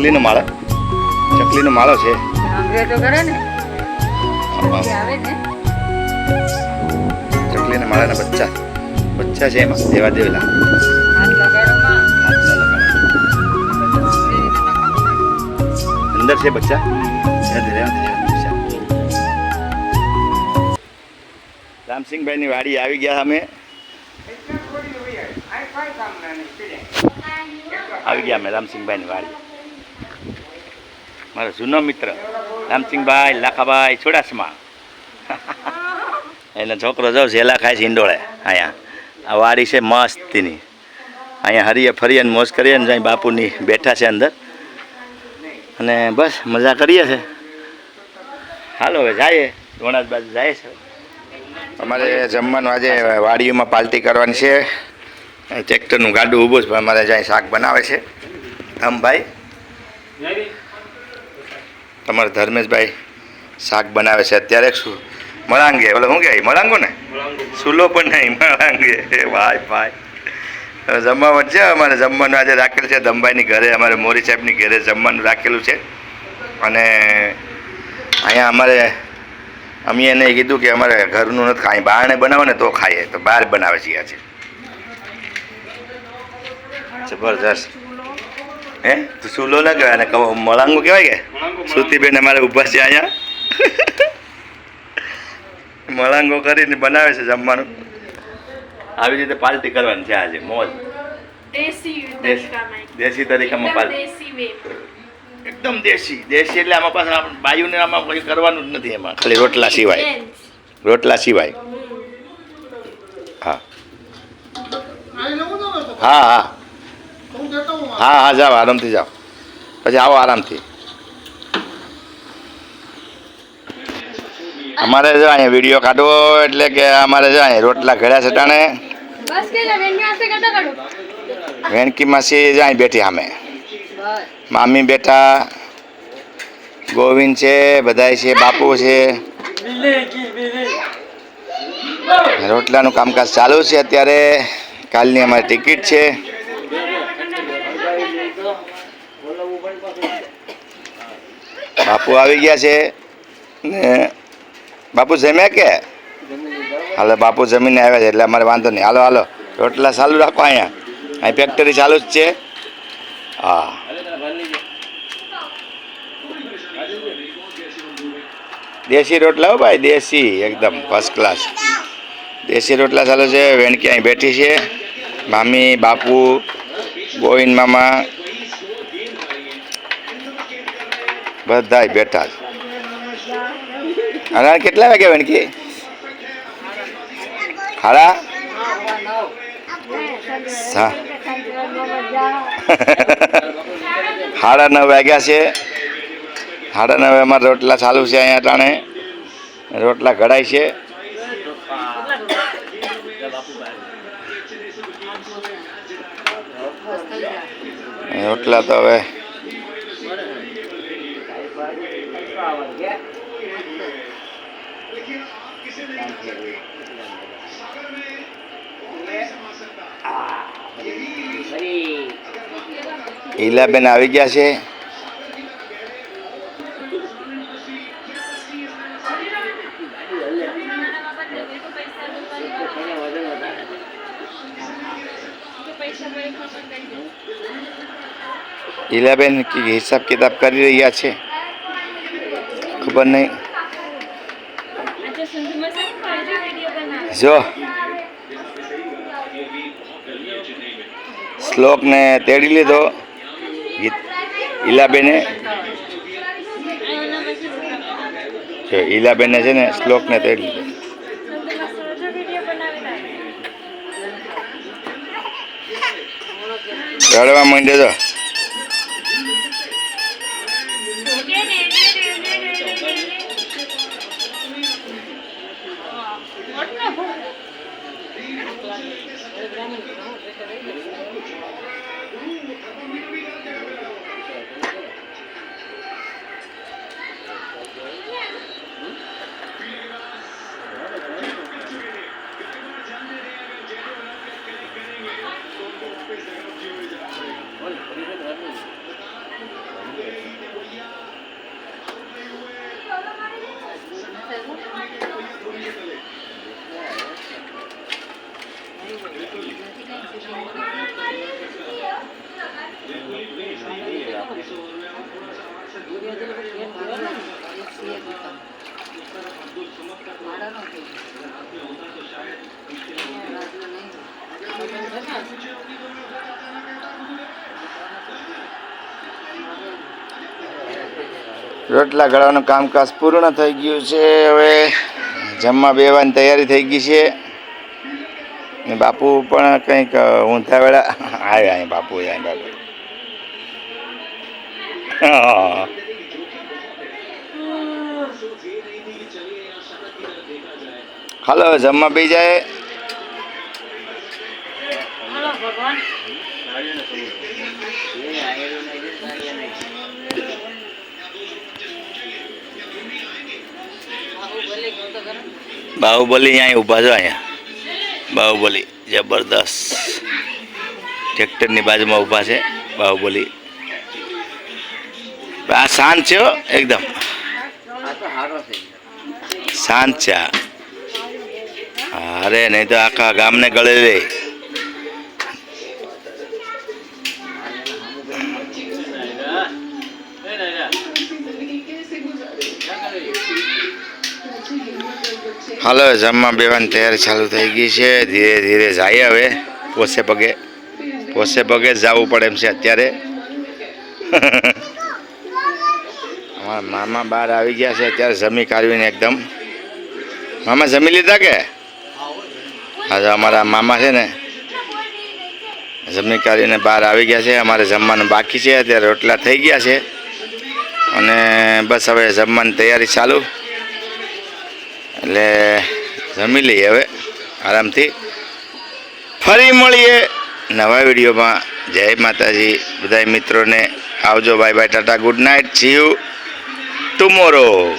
ચકલીનો માળો. ચકલીનો માળો છે. ચકલીના માળાના બચ્ચા. બચ્ચા છે એમાં દેવા દેવેલા. અંદર છે બચ્ચા. રામસિંહભાઈની વાડી આવી ગયા અમે આવી ગયા અમે રામસિંહભાઈની વાડી. મારો જૂનો મિત્ર. રામસિંહભાઈ લાખાભાઈ ચોડાસમા. એટલે છોકરો જો ઝેલા ખાય છે હિંડોળે અહીંયા. આ વાડી છે મસ્તીની. અહીંયા હરીએ ફરીએ ને મોજ કરીએ ને જાય બાપુની બેઠા છે અંદર. અને બસ મજા કરીએ છે. હાલો હવે જઈએ. ધોણાજ બાજુ જાય છે. અમારે જમવાનું આજે વાડીઓમાં પાલટી કરવાની છે. ટ્રેક્ટરનું ગાડું ઊભું છે અમારે જ્યાં શાક બનાવે છે. ધમભાઈ. તમારે ધર્મેશભાઈ શાક બનાવે છે. અત્યારે શું? મળાંગે. ઓલો શું કહેવાય? મળાંગો ને? સુલો પણ નહીં, મળાંગે. ભાઈ ભાઈ. જમવા વચ્ચે અમારે જમવાનું આજે રાખેલું છે. દમભાઈની ઘરે, અમારે મોરી સાહેબની ઘરે જમવાનું રાખેલું છે. અને અહીંયા અમારે, અમે એને કીધું કે અમારે ઘરનું નથી ખાઈ બહારને બનાવે ને તો ખાઈએ. તો બહાર બનાવે છે આજે જબરજસ્ત. હે? તો સુલો ના કહેવાય ને મળાંગો કહેવાય કે? સુતીબેન અમારે ઊભા છે અહીંયા. મળાંગો કરીને બનાવે છે જમવાનું. આવી રીતે પાર્ટી કરવાની છે આજે મોજ. દેશી દેશ- તરીકામાં પાર્ટી. દેશી એકદમ દેશી. દેશી એટલે આમાં પાસે આપણે બાયુને આમાં કોઈ કરવાનું જ નથી એમાં ખાલી રોટલા સિવાય. રોટલા સિવાય. હા. હા હા. હા હા જાઓ આરામથી જાઓ. પછી આવો આરામથી. અમારે જો અહીંયા વીડિયો કાઢવો એટલે કે અમારે જો અહીંયા રોટલા ઘડ્યા છે ટાણે. વેણકી માસી જ અહીં બેઠી સામે. મામી બેઠા. ગોવિંદ છે બધાય છે બાપુ છે. રોટલાનું કામકાજ ચાલુ છે અત્યારે. કાલની અમારી ટિકિટ છે. બાપુ આવી ગયા છે ને બાપુ જમ્યા કે? હાલો, બાપુ જમીને આવ્યા છે, એટલે અમારે વાંધો નહીં. હાલો હાલો, રોટલા ચાલુ રાખો અહીંયા. અહીં ફેક્ટરી ચાલુ જ છે. હા. દેશી રોટલા હો ભાઈ, દેશી, એકદમ ફર્સ્ટ ક્લાસ દેશી રોટલા ચાલુ છે, વેણકી અહીં બેઠી છે. મામી, બાપુ, ગોવિંદ મામા બધા બેઠા જ. અને કેટલા વાગે વણકી હાડા સાડા નવ વાગ્યા છે. સાડા નવે એમાં રોટલા ચાલુ છે અહીંયા ટાણે રોટલા ઘડાય છે. રોટલા તો હવે ઈલાબેન આવી ગયા છે. ઈલાબેન હિસાબ કિતાબ કરી રહ્યા છે. ખબર નહીં આજે સંધુમાં શું કરજો વીડિયો બનાવે જો. શ્લોકને તેડી લીધો. ઈલાબેને. જો ઈલાબેને છે ને શ્લોકને તેડી લીધો. 말하는 게 있어요. રોટલા ગળવાનું કામકાજ પૂર્ણ થઈ ગયું છે. હવે જમવા બેવાની તૈયારી થઈ ગઈ છે. ને બાપુ પણ કંઈક ઊંધા વેળા આવ્યા અહીં, બાપુ અહીં બાપુ હાલો, જમવા બે જાય. ભગવાન. બાહુબલી અહીંયા ઊભા છો અહીંયા? બાહુબલી, જબરદસ્ત. ટ્રેક્ટરની બાજુમાં ઊભા છે બાહુબલી. આ શાંત છે એકદમ. શાંત છે અરે નહીં તો આખા ગામને ગળે લે. હાલો, જમવા બેવાની તૈયારી ચાલુ થઈ ગઈ છે. ધીરે ધીરે જાય હવે. પોસે પગે પોસે પગે જવું પડે એમ છે અત્યારે. અમારા મામા બહાર આવી ગયા છે, અત્યારે જમી કાઢવીને એકદમ. મામા, જમી લીધા કે? આજે અમારા મામા છે ને, જમી કાઢીને બહાર આવી ગયા છે. અમારે જમવાનું બાકી છે, અત્યારે રોટલા થઈ ગયા છે. અને બસ હવે જમવાની તૈયારી ચાલુ. એટલે જમી લઈએ હવે, આરામથી. ફરી મળીએ નવા વિડીયોમાં. જય માતાજી. બધા મિત્રોને આવજો. Bye bye tata good night see you tomorrow